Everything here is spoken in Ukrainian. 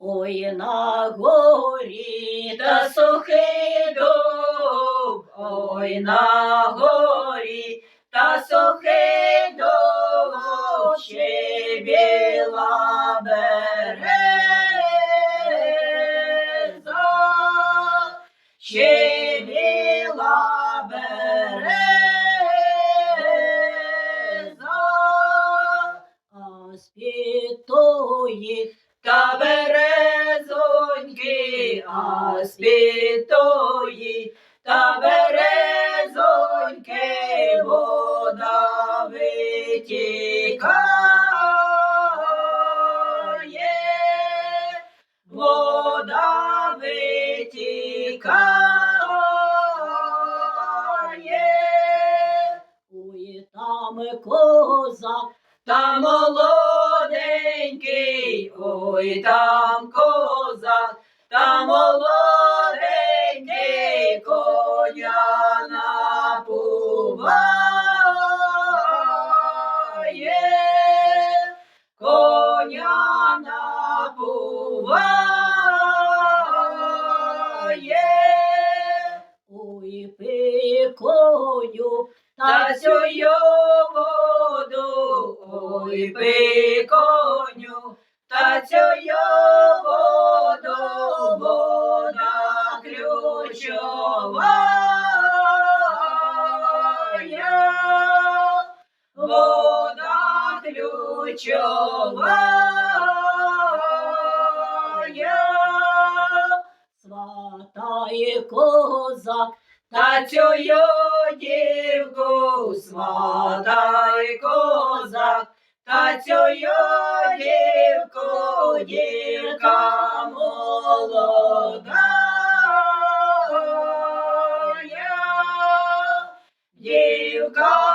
Ой, на горі та сухий дуб, ой, на горі та сухий дуб, ще біла береза, ще біла береза, а з-під тої та березоньки, а та березоньки вода витікає, вода витікає. Ой, там козак, там молоденький, ой, там козак, там молоденький коня напуває, коня напуває. Ой, пий коню, та цю воду, ой, пий коню, цю воду, вода ключова. Вода ключова. Козак, та цю дівку сватай козак, та цю дівку дівка молода. Дівка